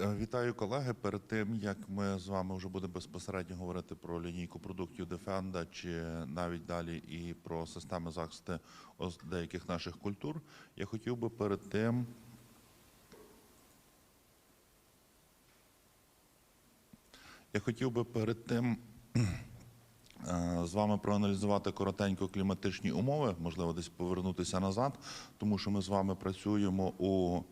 Е, Вітаю колеги. Перед тим як ми з вами вже будемо безпосередньо говорити про лінійку продуктів Defenda чи навіть далі і про системи захисту деяких наших культур, я хотів би перед тим. Я хотів би перед тим е, з вами проаналізувати коротенько кліматичні умови, можливо, десь повернутися назад, тому що ми з вами працюємо у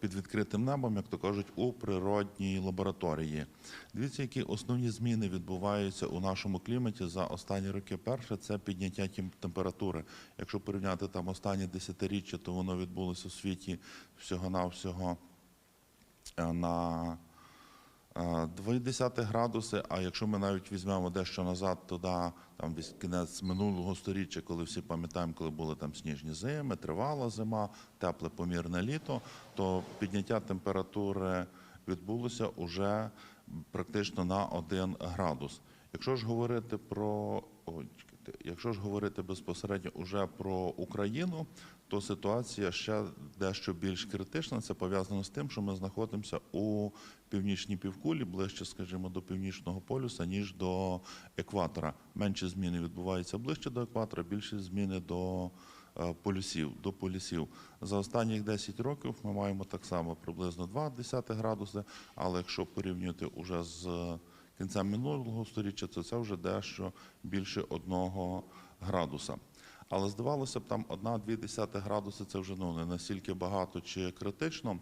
під відкритим небом, як то кажуть, у природній лабораторії. Дивіться, які основні зміни відбуваються у нашому кліматі за останні роки. Перше це підняття тем- температури. Якщо порівняти там останні десятиріччя, то воно відбулося у світі всього-навсього всього. на е, 2,1 градуси, а якщо ми навіть візьмемо дещо назад, то да, там кінець минулого сторіччя, коли всі пам'ятаємо, коли були там сніжні зими, тривала зима, тепле помірне літо, то підняття температури відбулося уже практично на 1 градус. Якщо ж говорити про якщо ж говорити безпосередньо уже про Україну, то ситуація ще дещо більш критична. Це пов'язано з тим, що ми знаходимося у північній півкулі, ближче, скажімо, до північного полюса, ніж до екватора. Менші зміни відбуваються ближче до екватора, більші зміни до е, полюсів, до полюсів. За останніх 10 років ми маємо так само приблизно 2,1 градуси, але якщо порівнювати уже з кінцем минулого сторіччя, то це вже дещо більше одного градуса. Але здавалося б, там 1-2 градуси це вже ну, не настільки багато чи критично.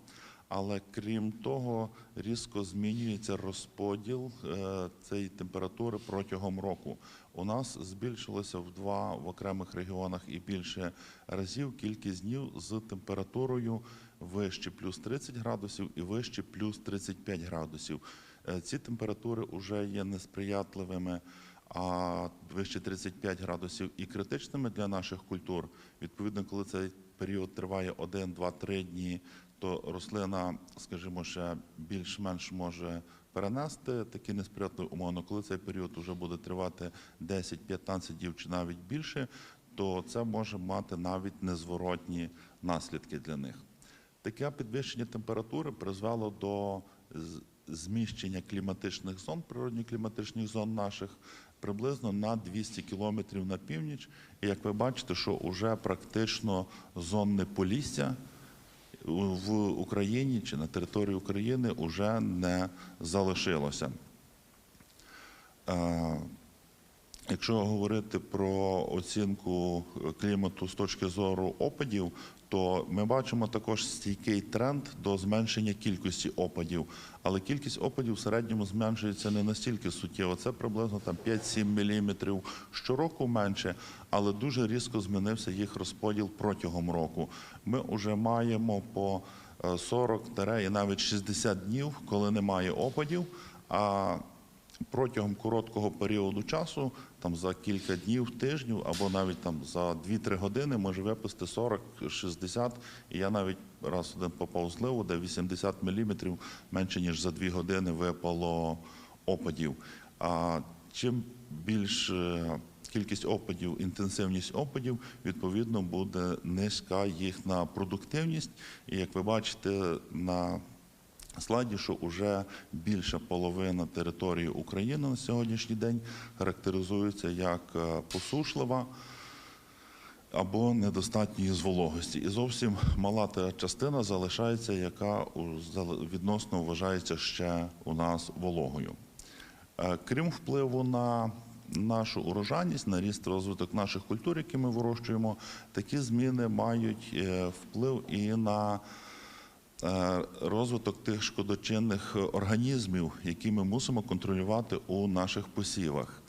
Але крім того, різко змінюється розподіл е, цієї температури протягом року. У нас збільшилося в два в окремих регіонах і більше разів кількість днів з температурою вище плюс 30 градусів і вище плюс 35 градусів. Е, Ці температури вже є несприятливими а вище 35 градусів і критичними для наших культур. Відповідно, коли цей період триває 1, 2, 3 дні, то рослина, скажімо, ще більш-менш може перенести такі несприятливі умови. Коли цей період вже буде тривати 10-15 днів чи навіть більше, то це може мати навіть незворотні наслідки для них. Таке підвищення температури призвело до зміщення кліматичних зон, природних кліматичних зон наших приблизно на 200 кілометрів на північ. І як ви бачите, що вже практично зонне полісся в Україні чи на території України вже не залишилося. Е, Якщо говорити про оцінку клімату з точки зору опадів, то ми бачимо також стійкий тренд до зменшення кількості опадів. Але кількість опадів в середньому зменшується не настільки суттєво. Це приблизно там 5-7 мм щороку менше, але дуже різко змінився їх розподіл протягом року. Ми вже маємо по е, 40 і навіть 60 днів, коли немає опадів. А протягом короткого періоду часу, там за кілька днів, тижнів або навіть там за 2-3 години може випасти 40-60. І я навіть раз один попав зливу, де 80 мм менше ніж за 2 години випало опадів. А чим більш е, кількість опадів, інтенсивність опадів, відповідно буде низька їхня продуктивність. І як ви бачите на слайді, що вже більша половина території України на сьогоднішній день характеризується як е, посушлива або недостатньої з вологості. І зовсім мала та частина залишається, яка відносно вважається ще у нас вологою. Е, Крім впливу на нашу урожайність, на ріст розвиток наших культур, які ми вирощуємо, такі зміни мають е, вплив і на розвиток тих шкодочинних організмів, які ми мусимо контролювати у наших посівах.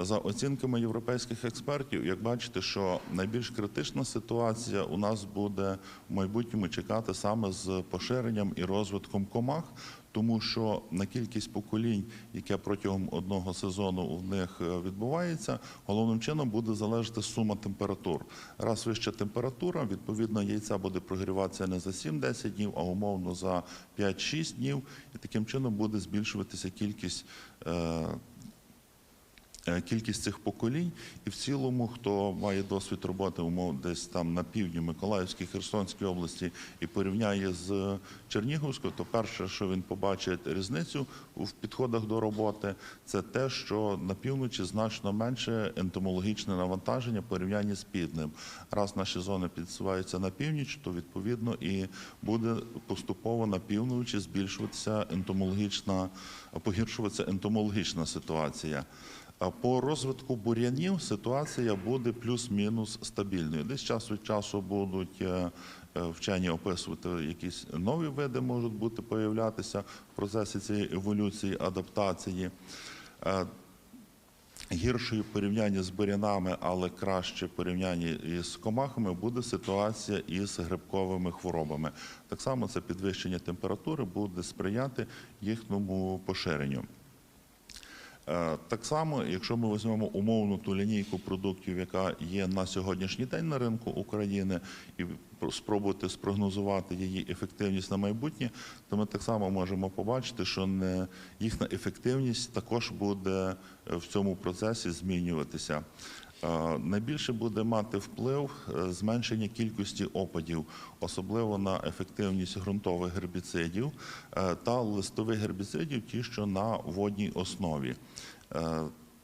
За оцінками європейських експертів, як бачите, що найбільш критична ситуація у нас буде в майбутньому чекати саме з поширенням і розвитком комах, тому що на кількість поколінь, яке протягом одного сезону у них е, відбувається, головним чином буде залежати сума температур. Раз вища температура, відповідно, яйця буде прогріватися не за 7-10 днів, а умовно за 5-6 днів, і таким чином буде збільшуватися кількість. Е, кількість цих поколінь, і в цілому, хто має досвід роботи умов десь там на півдні Миколаївській, Херсонській області і порівняє з Чернігівською, то перше, що він побачить різницю в підходах до роботи, це те, що на півночі значно менше ентомологічне навантаження в порівнянні з півднем. Раз наші зони підсуваються на північ, то відповідно і буде поступово на півночі збільшуватися ентомологічна, погіршуватися ентомологічна ситуація. По розвитку бур'янів ситуація буде плюс-мінус стабільною. Десь час від часу будуть е, е, вчені описувати якісь нові види, можуть бути появлятися в процесі цієї еволюції, адаптації. Е, Гіршою в порівнянні з бурянами, але краще в порівнянні із комахами буде ситуація із грибковими хворобами. Так само це підвищення температури буде сприяти їхньому поширенню. Е, Так само, якщо ми візьмемо умовну ту лінійку продуктів, яка є на сьогоднішній день на ринку України, і спробувати спрогнозувати її ефективність на майбутнє, то ми так само можемо побачити, що їхня ефективність також буде е, в цьому процесі змінюватися. Е, Найбільше буде мати вплив е, зменшення кількості опадів, особливо на ефективність ґрунтових гербіцидів е, та листових гербіцидів, ті, що на водній основі.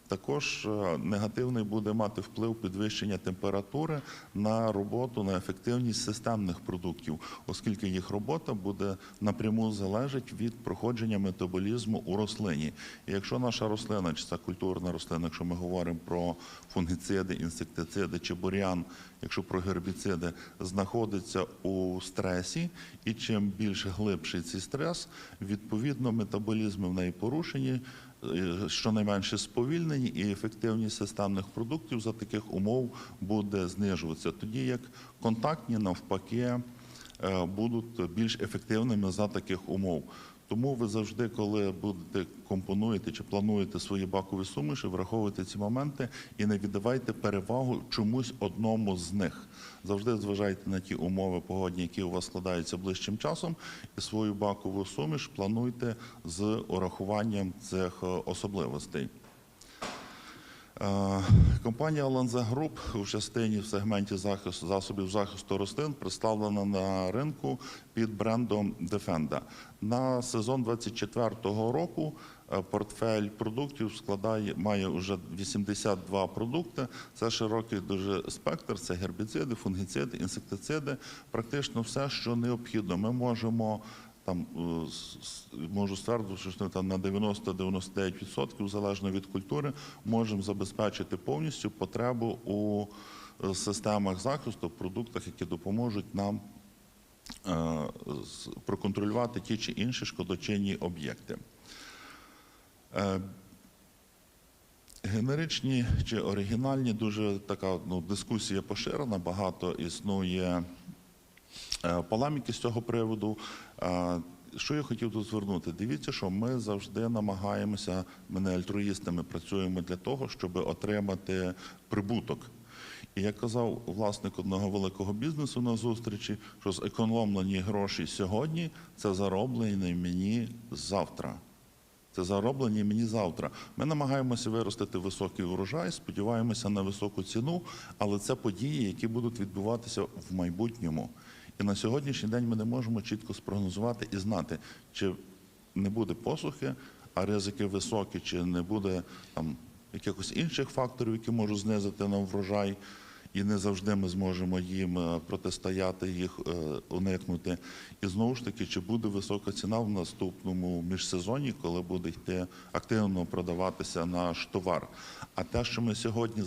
Також е, негативний буде мати вплив підвищення температури на роботу, на ефективність системних продуктів, оскільки їх робота буде напряму залежить від проходження метаболізму у рослині. І якщо наша рослина, чи це культурна рослина, якщо ми говоримо про фунгіциди, інсектициди чи бур'ян, якщо про гербіциди, знаходиться у стресі, і чим більш глибший цей стрес, відповідно метаболізми в неї порушені щонайменше сповільнені, і ефективність системних продуктів за таких умов буде знижуватися. Тоді як контактні навпаки е, будуть більш ефективними за таких умов. Тому ви завжди, коли будете компонуєте чи плануєте свої бакові суміші, враховуйте ці моменти і не віддавайте перевагу чомусь одному з них. Завжди зважайте на ті умови погодні, які у вас складаються ближчим часом, і свою бакову суміш плануйте з урахуванням цих е, особливостей. Компанія Ланзе Груп у частині в сегменті захисту засобів захисту рослин представлена на ринку під брендом Defenda. На сезон 24-го року е, портфель продуктів складає має вже 82 продукти. Це широкий дуже спектр. Це гербіциди, фунгіциди, інсектициди. Практично все, що необхідно. Ми можемо там е, можу ствердити, що там на 90-99% залежно від культури можемо забезпечити повністю потребу у е, системах захисту, продуктах, які допоможуть нам е, проконтролювати ті чи інші шкодочинні об'єкти. Генеричні чи оригінальні дуже така ну, дискусія поширена, багато існує е, полеміки з цього приводу. Е, Що я хотів тут звернути? Дивіться, що ми завжди намагаємося, ми не альтруїстами працюємо для того, щоб отримати прибуток. І як казав власник одного великого бізнесу на зустрічі, що зекономлені гроші сьогодні це зароблені мені завтра. Це зароблені мені завтра. Ми намагаємося виростити високий урожай, сподіваємося на високу ціну, але це події, які будуть відбуватися в майбутньому. І на сьогоднішній день ми не можемо чітко спрогнозувати і знати, чи не буде посухи, а ризики високі, чи не буде там якихось інших факторів, які можуть знизити нам врожай. І не завжди ми зможемо їм е, протистояти, їх е, уникнути. І знову ж таки, чи буде висока ціна в наступному міжсезоні, коли буде йти активно продаватися наш товар. А те, що ми сьогодні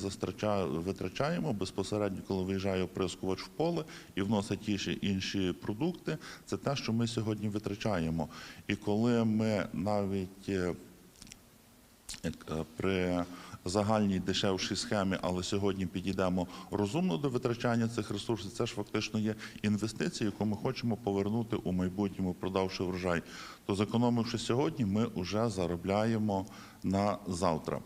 витрачаємо безпосередньо, коли виїжджає оприскувач в поле і вносить ті чи інші продукти, це те, що ми сьогодні витрачаємо. І коли ми навіть е, при загальній дешевшій схемі, але сьогодні підійдемо розумно до витрачання цих ресурсів. Це ж фактично є інвестиція, яку ми хочемо повернути у майбутньому, продавши врожай. То зекономивши сьогодні, ми вже заробляємо на завтра.